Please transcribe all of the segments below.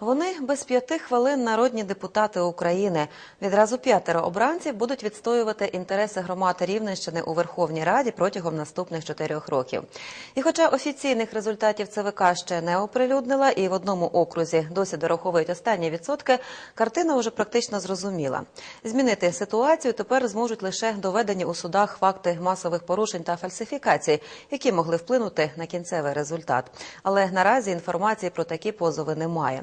Вони без п'яти хвилин народні депутати України. Відразу п'ятеро обранців будуть відстоювати інтереси громад Рівненщини у Верховній Раді протягом наступних чотирьох років. І хоча офіційних результатів ЦВК ще не оприлюднила, і в одному окрузі досі дораховують останні відсотки, картина вже практично зрозуміла. Змінити ситуацію тепер зможуть лише доведені у судах факти масових порушень та фальсифікацій, які могли вплинути на кінцевий результат. Але наразі інформації про такі позови немає.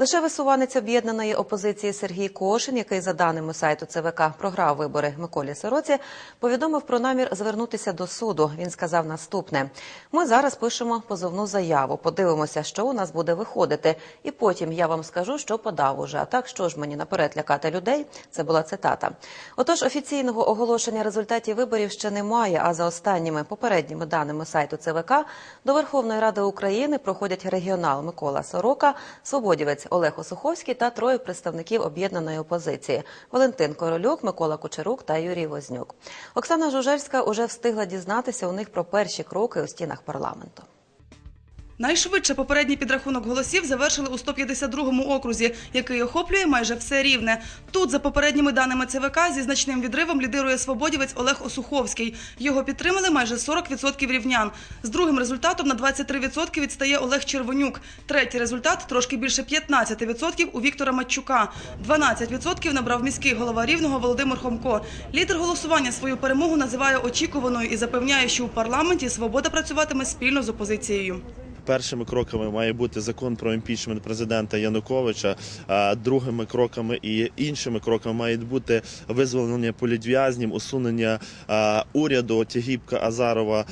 Лише висуванець об'єднаної опозиції Сергій Кошин, який за даними сайту ЦВК програв вибори Миколі Сороці, повідомив про намір звернутися до суду. Він сказав наступне: ми зараз пишемо позовну заяву, подивимося, що у нас буде виходити, і потім я вам скажу, що подав уже. А так що ж мені наперед лякати людей? Це була цитата. Отож, офіційного оголошення результатів виборів ще немає. А за останніми попередніми даними сайту ЦВК до Верховної Ради України проходять регіонал Микола Сорока, свободівець Олег Осуховський та троє представників об'єднаної опозиції: Валентин Королюк, Микола Кучерук та Юрій Вознюк. Оксана Жужельська уже встигла дізнатися у них про перші кроки у стінах парламенту. Найшвидше попередній підрахунок голосів завершили у 152-му окрузі, який охоплює майже все рівне. Тут, за попередніми даними ЦВК, зі значним відривом лідирує свободівець Олег Осуховський. Його підтримали майже 40% рівнян. З другим результатом на 23% відстає Олег Червонюк. Третій результат трошки більше 15% у Віктора Матчука. 12% набрав міський голова рівного Володимир Хомко. Лідер голосування свою перемогу називає очікуваною і запевняє, що у парламенті свобода працюватиме спільно з опозицією. Першими кроками має бути закон про імпічмент президента Януковича. Другими кроками і іншими кроками мають бути визволення політв'язнів, усунення уряду Тягібка Азарова,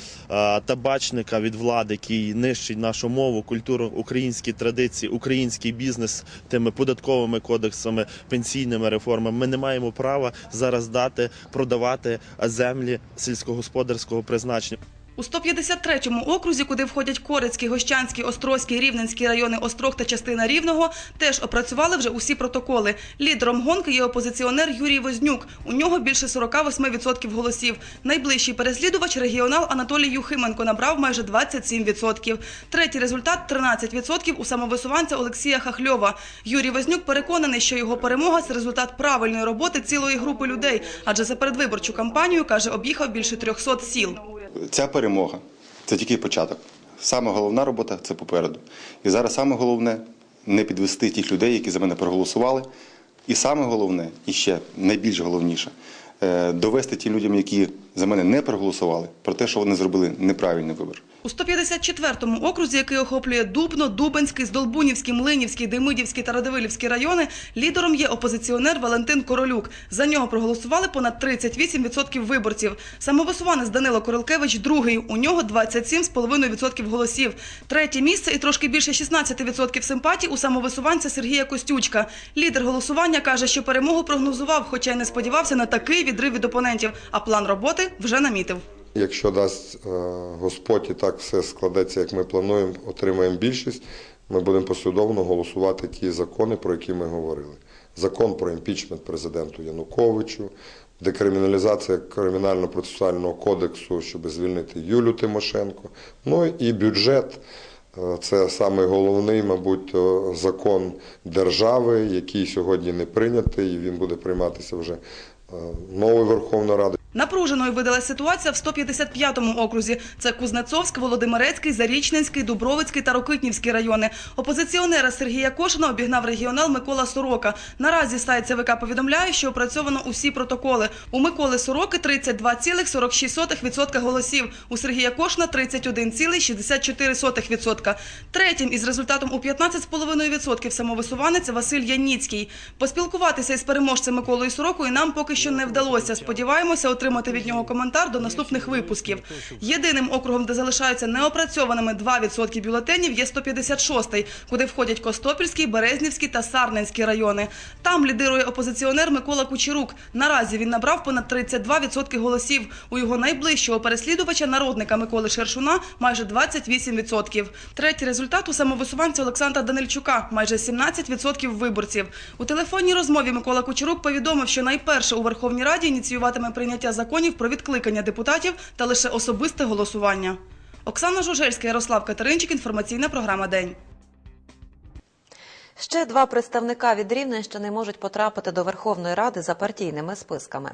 табачника від влади, який нищить нашу мову, культуру, українські традиції, український бізнес тими податковими кодексами, пенсійними реформами. Ми не маємо права зараз дати продавати землі сільськогосподарського призначення. У 153-му окрузі, куди входять Корицький, Гощанський, Острозький, Рівненський райони Острог та частина Рівного, теж опрацювали вже усі протоколи. Лідером гонки є опозиціонер Юрій Вознюк. У нього більше 48% голосів. Найближчий переслідувач регіонал Анатолій Юхименко набрав майже 27%. Третій результат 13% у самовисуванця Олексія Хахльова. Юрій Вознюк переконаний, що його перемога це результат правильної роботи цілої групи людей, адже за передвиборчу кампанію каже, об'їхав більше 300 сіл. Ця перемога це тільки початок. Саме головна робота це попереду. І зараз саме головне не підвести тих людей, які за мене проголосували. І саме головне, і ще найбільш головніше, е, довести тим людям, які за мене не проголосували, про те, що вони зробили неправильний вибір. У 154-му окрузі, який охоплює Дубно, Дубенський, Здолбунівський, Млинівський, Демидівський та Радивилівський райони, лідером є опозиціонер Валентин Королюк. За нього проголосували понад 38% виборців. Самовисуванець Данило Королкевич – другий. У нього 27,5% голосів. Третє місце і трошки більше 16% симпатій у самовисуванця Сергія Костючка. Лідер голосування каже, що перемогу прогнозував, хоча й не сподівався на такий відрив від опонентів, а план роботи вже намітив. Якщо дасть е, Господь і так все складеться, як ми плануємо, отримаємо більшість, ми будемо послідовно голосувати ті закони, про які ми говорили. Закон про імпічмент президенту Януковичу, декриміналізація кримінально-процесуального кодексу, щоб звільнити Юлю Тимошенко. Ну і бюджет. Е, Це саме головний, мабуть, е, закон держави, який сьогодні не прийнятий, і він буде прийматися вже новою Верховною Радою. Напруженою видалась ситуація в 155-му окрузі. Це Кузнецовськ, Володимирецький, Зарічненський, Дубровицький та Рокитнівський райони. Опозиціонера Сергія Кошина обігнав регіонал Микола Сорока. Наразі сайт ЦВК повідомляє, що опрацьовано усі протоколи. У Миколи Сороки 32,46% голосів, у Сергія Кошина 31,64%. Третім із результатом у 15,5% самовисуванець Василь Яніцький. Поспілкуватися із переможцем Миколою Сорокою нам поки що не вдалося. Сподіваємося отримати від нього коментар до наступних випусків. Єдиним округом, де залишаються неопрацьованими 2% бюлетенів, є 156-й, куди входять Костопільський, Березнівський та Сарненський райони. Там лідирує опозиціонер Микола Кучерук. Наразі він набрав понад 32% голосів. У його найближчого переслідувача, народника Миколи Шершуна, майже 28%. Третій результат у самовисуванця Олександра Данильчука – майже 17% виборців. У телефонній розмові Микола Кучерук повідомив, що найперше у Верховній Раді ініціюватиме прийняття прийняття законів про відкликання депутатів та лише особисте голосування. Оксана Жужельська, Ярослав Катеринчик. Інформаційна програма День. Ще два представника від Рівненщини можуть потрапити до Верховної Ради за партійними списками.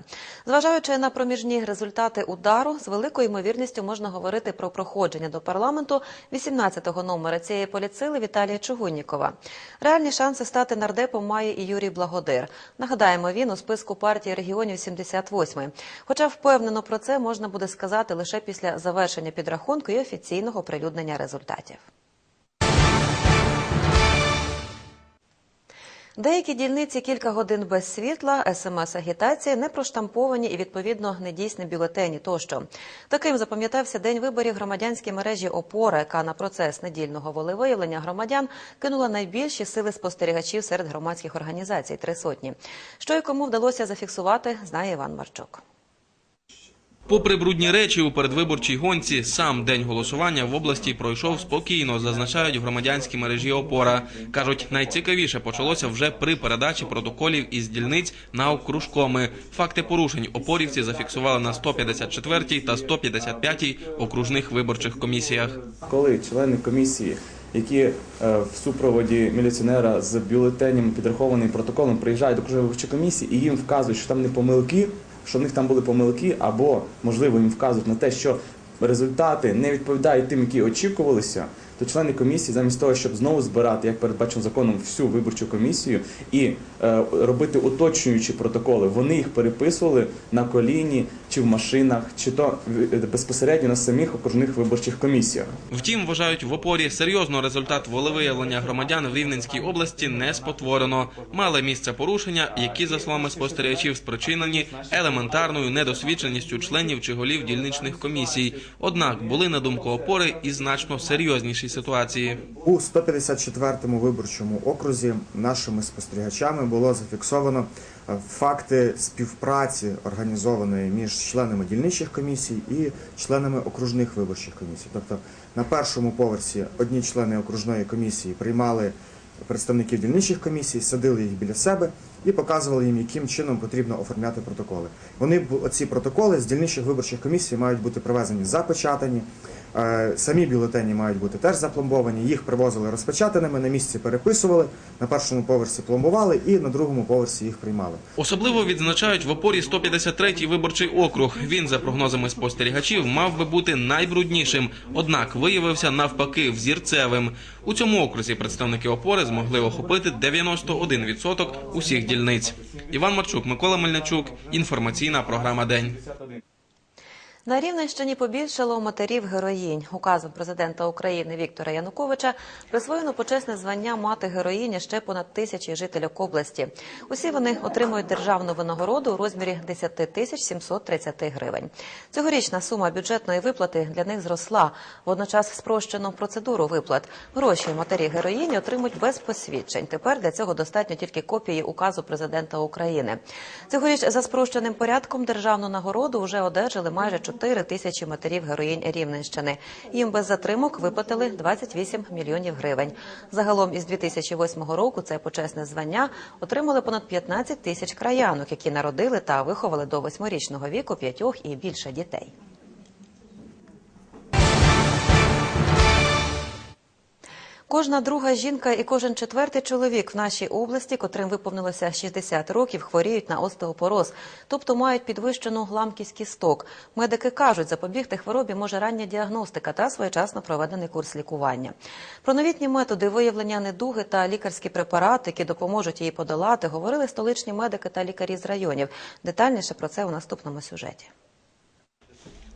Зважаючи на проміжні результати удару, з великою ймовірністю можна говорити про проходження до парламенту 18-го номера цієї політсили Віталія Чугуннікова. Реальні шанси стати нардепом має і Юрій Благодир. Нагадаємо, він у списку партії регіонів 78 Хоча впевнено про це можна буде сказати лише після завершення підрахунку і офіційного оприлюднення результатів. Деякі дільниці кілька годин без світла, смс-агітації, не проштамповані і відповідно недійсні бюлетені тощо. Таким запам'ятався день виборів громадянській мережі ОПОРА, яка на процес недільного волевиявлення громадян кинула найбільші сили спостерігачів серед громадських організацій три сотні. Що і кому вдалося зафіксувати, знає Іван Марчук. Попри брудні речі у передвиборчій гонці, сам день голосування в області пройшов спокійно, зазначають в громадянській мережі опора. кажуть, найцікавіше почалося вже при передачі протоколів із дільниць на окружкоми. Факти порушень опорівці зафіксували на 154 та 155 окружних виборчих комісіях. коли члени комісії, які е, в супроводі міліціонера з бюлетенем підрахованим протоколом приїжджають до окружної виборчої комісії і їм вказують, що там не помилки, що в них там були помилки, або можливо їм вказують на те, що результати не відповідають тим, які очікувалися. То члени комісії, замість того, щоб знову збирати, як передбачено законом, всю виборчу комісію і робити уточнюючі протоколи, вони їх переписували на коліні чи в машинах, чи то е, безпосередньо на самих окружних виборчих комісіях. Втім, вважають в опорі серйозно результат волевиявлення громадян в Рівненській області не спотворено. Мали місце порушення, які, за словами спостерігачів, спричинені елементарною недосвідченістю членів чи голів дільничних комісій. Однак були на думку опори і значно серйозніші ситуації. У 154-му виборчому окрузі нашими спостерігачами було зафіксовано е, факти співпраці організованої між членами дільничих комісій і членами окружних виборчих комісій. Тобто на першому поверсі одні члени окружної комісії приймали представників дільничих комісій, садили їх біля себе і показували їм, яким чином потрібно оформляти протоколи. Вони оці протоколи з дільничих виборчих комісій мають бути привезені запечатані. Е, Самі бюлетені мають бути теж запломбовані. Їх привозили розпечатаними, на місці переписували, на першому поверсі пломбували і на другому поверсі їх приймали. Особливо відзначають в опорі 153-й виборчий округ. Він, за прогнозами спостерігачів, мав би бути найбруднішим, однак виявився навпаки взірцевим. У цьому окрузі представники опори змогли охопити 91% усіх дільниць. Іван Марчук, Микола Мельничук. Інформаційна програма День. На Рівненщині побільшало матерів героїнь. Указом президента України Віктора Януковича присвоєно почесне звання мати героїні ще понад тисячі жителів області. Усі вони отримують державну винагороду у розмірі 10 тисяч 730 гривень. Цьогорічна сума бюджетної виплати для них зросла. Водночас спрощено процедуру виплат. Гроші матері героїні отримують без посвідчень. Тепер для цього достатньо тільки копії указу президента України. Цьогоріч за спрощеним порядком державну нагороду вже одержали майже 4 тисячі матерів героїнь Рівненщини. Їм без затримок виплатили 28 мільйонів гривень. Загалом із 2008 року це почесне звання отримали понад 15 тисяч краянок, які народили та виховали до восьмирічного віку п'ятьох і більше дітей. Кожна друга жінка і кожен четвертий чоловік в нашій області, котрим виповнилося 60 років, хворіють на остеопороз, тобто мають підвищену ламкість кісток. Медики кажуть, запобігти хворобі може рання діагностика та своєчасно проведений курс лікування. Про новітні методи виявлення недуги та лікарські препарати, які допоможуть її подолати, говорили столичні медики та лікарі з районів. Детальніше про це у наступному сюжеті.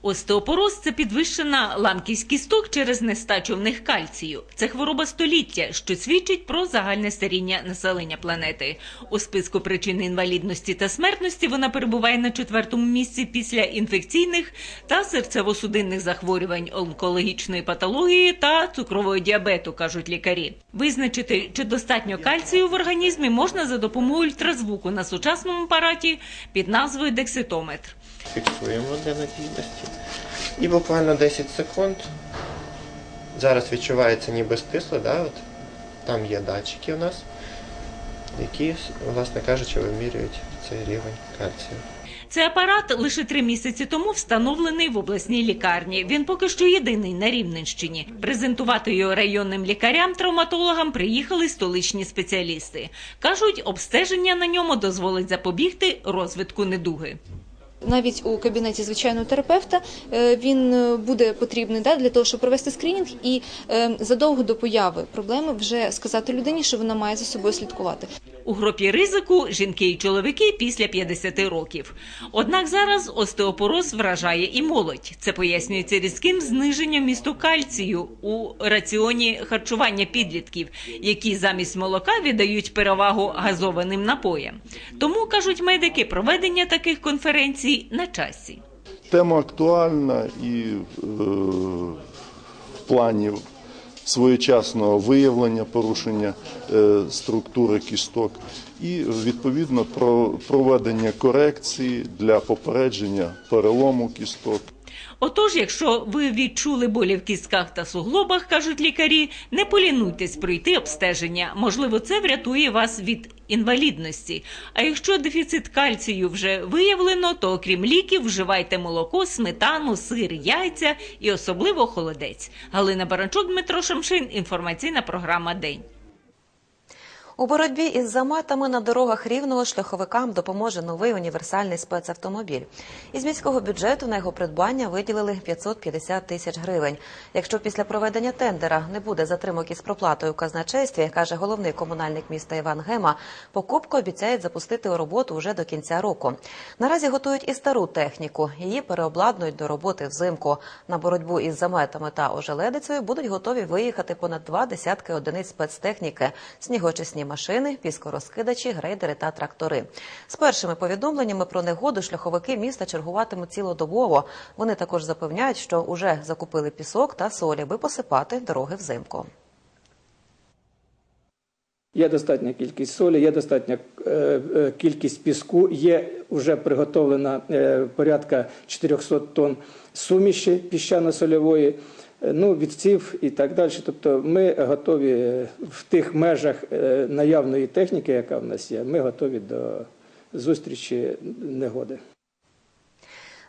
Остеопороз – це підвищена ламкість кісток через нестачу в них кальцію. Це хвороба століття, що свідчить про загальне старіння населення планети. У списку причин інвалідності та смертності вона перебуває на четвертому місці після інфекційних та серцево-судинних захворювань, онкологічної патології та цукрового діабету, кажуть лікарі. Визначити, чи достатньо кальцію в організмі, можна за допомогою ультразвуку на сучасному апараті під назвою декситометр. Фіксуємо для надійності. І буквально 10 секунд. Зараз відчувається ніби стисло, да? От. там є датчики у нас, які, власне кажучи, вимірюють цей рівень кальцію. Цей апарат лише три місяці тому встановлений в обласній лікарні. Він поки що єдиний на Рівненщині. Презентувати його районним лікарям-травматологам приїхали столичні спеціалісти. Кажуть, обстеження на ньому дозволить запобігти розвитку недуги. Навіть у кабінеті звичайного терапевта е, він е, буде потрібний да, для того, щоб провести скринінг і е, задовго до появи проблеми вже сказати людині, що вона має за собою слідкувати. У групі ризику жінки і чоловіки після 50 років. Однак зараз остеопороз вражає і молодь. Це пояснюється різким зниженням місту кальцію у раціоні харчування підлітків, які замість молока віддають перевагу газованим напоям. Тому кажуть медики, проведення таких конференцій на часі. Тема актуальна і е, в плані своєчасного виявлення порушення е, структури кісток і відповідно про проведення корекції для попередження перелому кісток. Отож, якщо ви відчули болі в кістках та суглобах, кажуть лікарі, не полінуйтесь пройти обстеження. Можливо, це врятує вас від інвалідності. А якщо дефіцит кальцію вже виявлено, то окрім ліків вживайте молоко, сметану, сир, яйця і особливо холодець. Галина Баранчук, Дмитро Шамшин. Інформаційна програма День. У боротьбі із заметами на дорогах рівного шляховикам допоможе новий універсальний спецавтомобіль. Із міського бюджету на його придбання виділили 550 тисяч гривень. Якщо після проведення тендера не буде затримок із проплатою в казначействі, каже головний комунальник міста Іван Гема, покупку обіцяють запустити у роботу вже до кінця року. Наразі готують і стару техніку. Її переобладнують до роботи взимку. На боротьбу із заметами та ожеледицею будуть готові виїхати понад два десятки одиниць спецтехніки, снігочисні машини, піскорозкидачі, грейдери та трактори. З першими повідомленнями про негоду шляховики міста чергуватимуть цілодобово. Вони також запевняють, що уже закупили пісок та солі, аби посипати дороги взимку. Є достатня кількість солі, є достатня е, е, кількість піску, є вже приготовлена е, порядка 400 тонн суміші піщано-сольової, ну, відців і так далі. Тобто ми готові е, в тих межах е, наявної техніки, яка в нас є, ми готові до зустрічі негоди.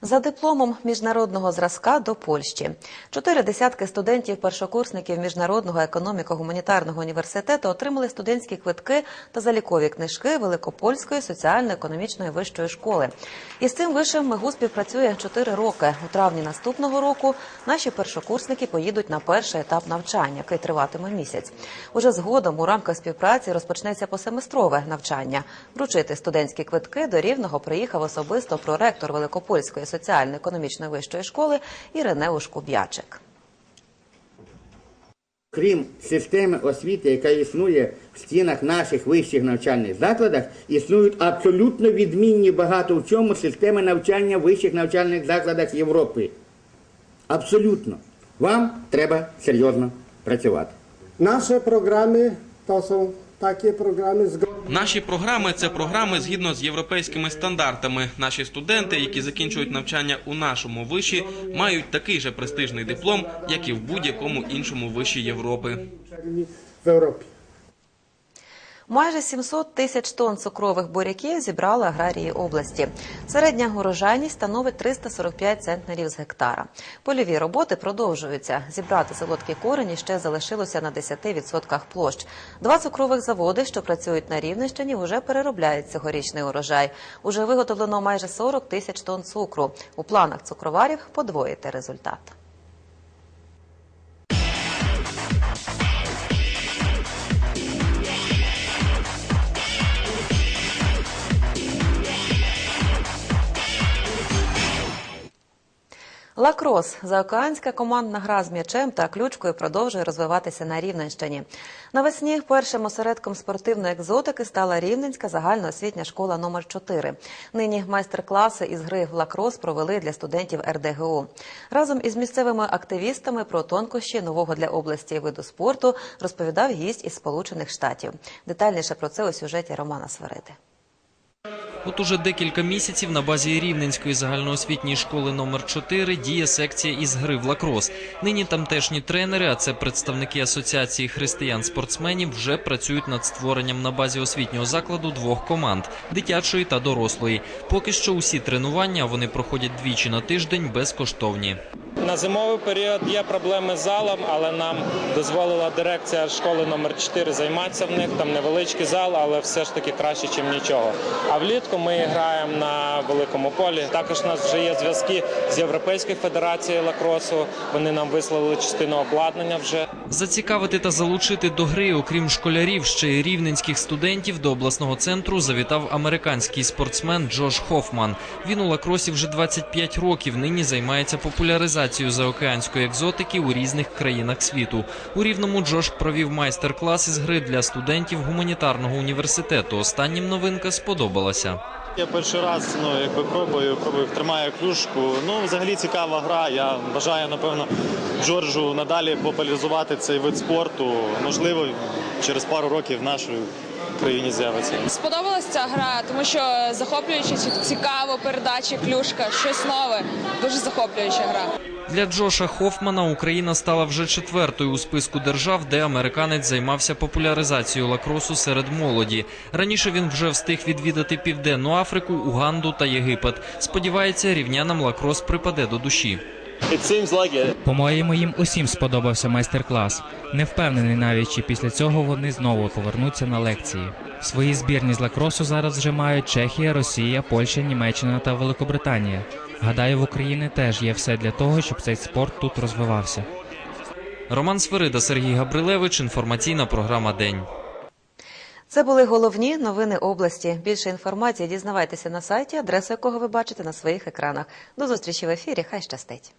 За дипломом міжнародного зразка до Польщі чотири десятки студентів-першокурсників міжнародного економіко-гуманітарного університету отримали студентські квитки та залікові книжки Великопольської соціально-економічної вищої школи. Із цим вишем МИГУ співпрацює чотири роки. У травні наступного року наші першокурсники поїдуть на перший етап навчання, який триватиме місяць. Уже згодом у рамках співпраці розпочнеться посеместрове навчання. Вручити студентські квитки до рівного приїхав особисто проректор Великопольської соціально-економічної вищої школи Іринеуш Куб'ячик. Крім системи освіти, яка існує в стінах наших вищих навчальних закладах, існують абсолютно відмінні багато в чому системи навчання в вищих навчальних закладах Європи. Абсолютно. Вам треба серйозно працювати. Nasze programy to są програми. Наші програми це програми згідно з європейськими стандартами. Наші студенти, які закінчують навчання у нашому виші, мають такий же престижний диплом, як і в будь-якому іншому виші Європи. В Europie. Майже 700 тисяч тонн цукрових буряків зібрали аграрії області. Середня урожайність становить 345 центнерів з гектара. Польові роботи продовжуються. Зібрати солодкі корені ще залишилося на 10% площ. Два цукрових заводи, що працюють на Рівненщині, вже переробляють цьогорічний урожай. Уже виготовлено майже 40 тисяч тонн цукру. У планах цукроварів подвоїти результат. Лакрос заокеанська командна гра з м'ячем та ключкою продовжує розвиватися на Рівненщині. Навесні першим осередком спортивної екзотики стала Рівненська загальноосвітня школа номер 4 Нині майстер-класи із гри в лакрос провели для студентів РДГУ. Разом із місцевими активістами про тонкощі нового для області виду спорту розповідав гість із Сполучених Штатів. Детальніше про це у сюжеті Романа Свериди. От уже декілька місяців на базі Рівненської загальноосвітньої школи номер 4 діє секція із гри в лакрос. Нині тамтешні тренери, а це представники асоціації християн-спортсменів, вже працюють над створенням на базі освітнього закладу двох команд дитячої та дорослої. Поки що усі тренування вони проходять двічі на тиждень безкоштовні. На зимовий період є проблеми з залом, але нам дозволила дирекція школи номер 4 займатися в них. Там невеличкий зал, але все ж таки краще, ніж нічого. А влітку ми граємо на великому полі. Також у нас вже є зв'язки з Європейською федерацією лакросу. Вони нам вислали частину обладнання вже. Зацікавити та залучити до гри, окрім школярів, ще й рівненських студентів до обласного центру завітав американський спортсмен Джош Хофман. Він у лакросі вже 25 років. Нині займається популяризацією заокеанської екзотики у різних країнах світу. У рівному Джош провів майстер-клас із гри для студентів гуманітарного університету. Останнім новинка сподобалася. Я перший раз ну, якби пробую, пробую, тримаю клюшку. Ну, взагалі цікава гра. Я бажаю, напевно, Джорджу надалі популяризувати цей вид спорту. Можливо, через пару років в країні з'явиться. Сподобалася ця гра, тому що захоплююче, цікаво, передачі, клюшка, щось нове. Дуже захоплююча гра. Для Джоша Хофмана Україна стала вже четвертою у списку держав, де американець займався популяризацією лакросу серед молоді. Раніше він вже встиг відвідати Південну Африку, Уганду та Єгипет. Сподівається, рівнянам лакрос припаде до душі. По-моєму, їм усім сподобався майстер-клас. Не впевнений навіть, чи після цього вони знову повернуться на лекції. Свої збірні з лакросу зараз вже мають Чехія, Росія, Польща, Німеччина та Великобританія. Гадаю, в Україні теж є все для того, щоб цей спорт тут розвивався. Роман Сверида, Сергій Габрилевич. Інформаційна програма День. Це були головні новини області. Більше інформації дізнавайтеся на сайті, адресу якого ви бачите на своїх екранах. До зустрічі в ефірі. Хай щастить.